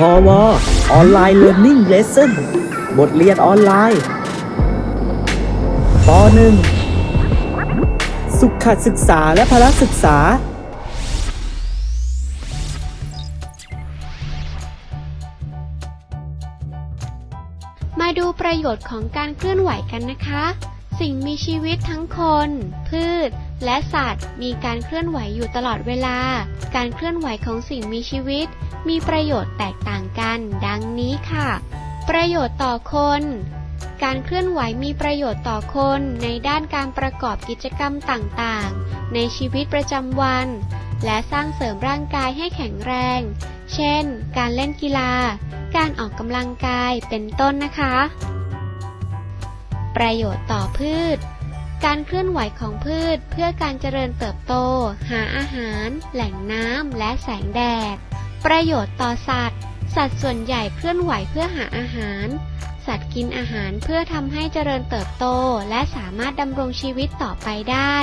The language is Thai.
พอวออนไลน์เรียน i ิ g เลส s o n บทเรียนออนไลน์ป .1 สุขศึกษาและพละศึกษา มาดูประโยชน์ของการเคลื่อนไหวกันนะคะ สิ่งมีชีวิตทั้งคน พืช และสัตว์มีการเคลื่อนไหวอยู่ตลอดเวลา การเคลื่อนไหวของสิ่งมีชีวิต มีประโยชน์แตกต่างกัน ดังนี้ค่ะ ประโยชน์ต่อคน การเคลื่อนไหวมีประโยชน์ต่อคนในด้านการประกอบกิจกรรมต่างๆ ในชีวิตประจำวัน และสร้างเสริมร่างกายให้แข็งแรง เช่น การเล่นกีฬา การออกกำลังกาย เป็นต้นนะคะ ประโยชน์ต่อพืช การเคลื่อนไหวของพืชเพื่อการเจริญเติบโต หาอาหาร แหล่งน้ำ และแสงแดด ประโยชน์ต่อสัตว์ สัตว์ส่วนใหญ่เคลื่อนไหวเพื่อหาอาหาร สัตว์กินอาหารเพื่อทำให้เจริญเติบโต และสามารถดำรงชีวิตต่อไปได้